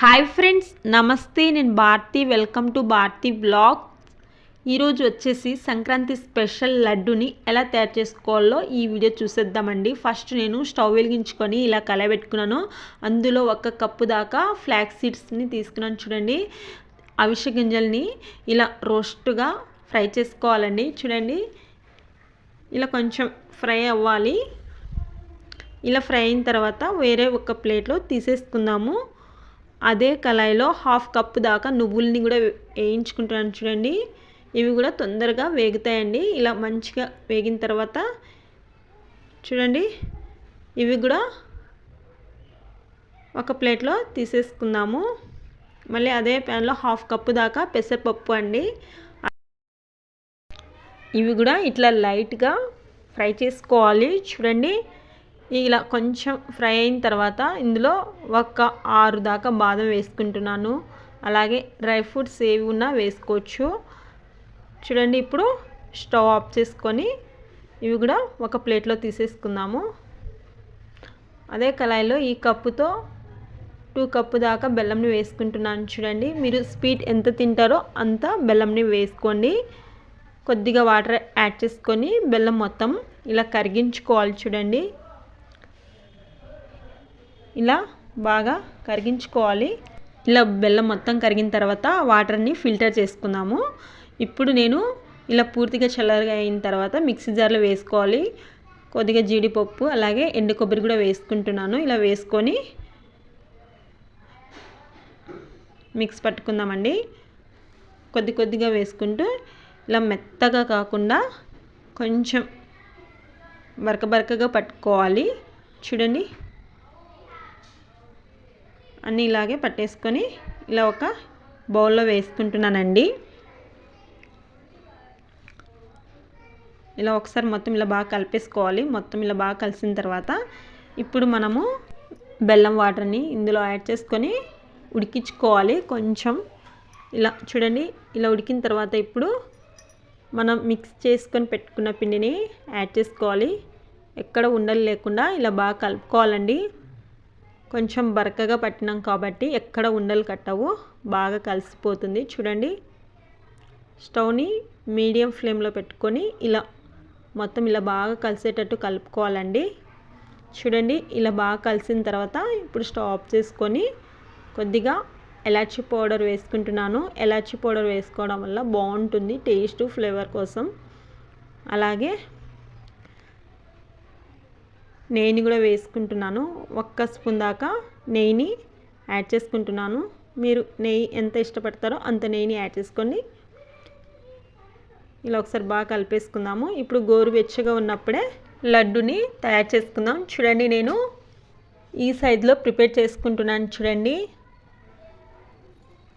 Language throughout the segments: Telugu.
హాయ్ ఫ్రెండ్స్ నమస్తే నేను Bharathi. Welcome to Bharathi blog ఈరోజు వచ్చేసి సంక్రాంతి స్పెషల్ లడ్డుని ఎలా తయారు చేసుకోవాలో ఈ వీడియో చూసేద్దామండి. ఫస్ట్ నేను స్టవ్ వెలిగించుకొని ఇలా కలబెట్టుకున్నాను. అందులో ఒక కప్పు దాకా ఫ్లాక్ సీడ్స్ని తీసుకున్నాను చూడండి. అవిష గింజల్ని ఇలా రోస్ట్గా ఫ్రై చేసుకోవాలండి. చూడండి. ఇలా కొంచెం ఫ్రై అవ్వాలి. ఇలా ఫ్రై అయిన తర్వాత వేరే ఒక ప్లేట్లో తీసేసుకుందాము. అదే కళాయిలో హాఫ్ కప్ దాకా నువ్వుల్ని కూడా వేయించుకుంటాను చూడండి. ఇవి కూడా తొందరగా వేగుతాయండి. ఇలా మంచిగా వేగిన తర్వాత చూడండి. ఇవి కూడా ఒక ప్లేట్లో తీసేసుకుందాము. మళ్ళీ అదే ప్యాన్లో హాఫ్ కప్పు దాకా పెసరపప్పు అండి. ఇవి కూడా ఇట్లా లైట్గా ఫ్రై చేసుకోవాలి. చూడండి. ఇలా కొంచెం ఫ్రై అయిన తర్వాత ఇందులో ఒక ఆరు దాకా బాదం వేసుకుంటున్నాను. అలాగే డ్రై ఫ్రూట్స్ ఏవి ఉన్నా వేసుకోవచ్చు. చూడండి ఇప్పుడు స్టవ్ ఆఫ్ చేసుకొని ఇవి కూడా ఒక ప్లేట్లో తీసేసుకుందాము. అదే కళాయిలో ఈ కప్పుతో టూ కప్పు దాకా బెల్లంని వేసుకుంటున్నాను చూడండి. మీరు స్వీట్ ఎంత తింటారో అంత బెల్లంని వేసుకోండి. కొద్దిగా వాటర్ యాడ్ చేసుకొని బెల్లం మొత్తం ఇలా కరిగించుకోవాలి చూడండి. ఇలా బాగా కరిగించుకోవాలి. ఇలా బెల్లం మొత్తం కరిగిన తర్వాత వాటర్ని ఫిల్టర్ చేసుకున్నాము. ఇప్పుడు నేను ఇలా పూర్తిగా చల్లగా అయిన తర్వాత మిక్సీ జార్లో వేసుకోవాలి. కొద్దిగా జీడిపప్పు అలాగే ఎండు కొబ్బరి కూడా వేసుకుంటున్నాను. ఇలా వేసుకొని మిక్స్ పట్టుకుందామండి. కొద్ది కొద్దిగా వేసుకుంటూ ఇలా మెత్తగా కాకుండా కొంచెం బరక బరకగా పట్టుకోవాలి. చూడండి అన్నీ ఇలాగే పట్టేసుకొని ఇలా ఒక బౌల్లో వేసుకుంటున్నానండి. ఇలా ఒకసారి మొత్తం ఇలా బాగా కలిపేసుకోవాలి. మొత్తం ఇలా బాగా కలిసిన తర్వాత ఇప్పుడు మనము బెల్లం వాటర్ని ఇందులో యాడ్ చేసుకొని ఉడికించుకోవాలి. కొంచెం ఇలా చూడండి ఇలా ఉడికిన తర్వాత ఇప్పుడు మనం మిక్స్ చేసుకొని పెట్టుకున్న పిండిని యాడ్ చేసుకోవాలి. ఎక్కడ ఉండలు లేకుండా ఇలా బాగా కలుపుకోవాలండి. కొంచెం బరకగా పట్టినాం కాబట్టి ఎక్కడ ఉండలు కట్టవు బాగా కలిసిపోతుంది. చూడండి స్టవ్ని మీడియం ఫ్లేమ్లో పెట్టుకొని ఇలా మొత్తం ఇలా బాగా కలిసేటట్టు కలుపుకోవాలండి. చూడండి ఇలా బాగా కలిసిన తర్వాత ఇప్పుడు స్టవ్ ఆఫ్ చేసుకొని కొద్దిగా ఎలాచి పౌడర్ వేసుకుంటున్నాను. ఎలాచి పౌడర్ వేసుకోవడం వల్ల బాగుంటుంది టేస్ట్ ఫ్లేవర్ కోసం. అలాగే నెయ్యిని కూడా వేసుకుంటున్నాను. ఒక్క స్పూన్ దాకా నెయ్యిని యాడ్ చేసుకుంటున్నాను. మీరు నెయ్యి ఎంత ఇష్టపడతారో అంత నెయ్యిని యాడ్ చేసుకోండి. ఇలా ఒకసారి బాగా కలిపేసుకుందాము. ఇప్పుడు గోరువెచ్చగా ఉన్నప్పుడే లడ్డుని తయారు చేసుకుందాం. చూడండి నేను ఈ సైజులో ప్రిపేర్ చేసుకుంటున్నాను. చూడండి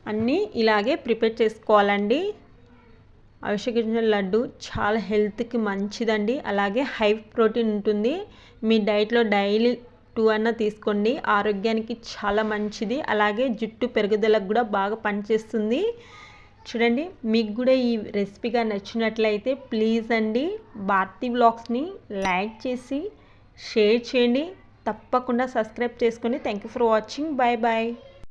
అన్నీ ఇలాగే ప్రిపేర్ చేసుకోవాలండి. అవిసె లడ్డు చాలా హెల్త్కి మంచిదండి. అలాగే హై ప్రోటీన్ ఉంటుంది. మీ డైట్లో డైలీ టూ అన్న తీసుకోండి. ఆరోగ్యానికి చాలా మంచిది. అలాగే జుట్టు పెరుగుదలకు కూడా బాగా పనిచేస్తుంది. చూడండి మీకు కూడా ఈ రెసిపీగా నచ్చినట్లయితే ప్లీజ్ అండి భారతి బ్లాగ్స్ని లైక్ చేసి షేర్ చేయండి. తప్పకుండా సబ్స్క్రైబ్ చేసుకోండి thank you for watching. Bye bye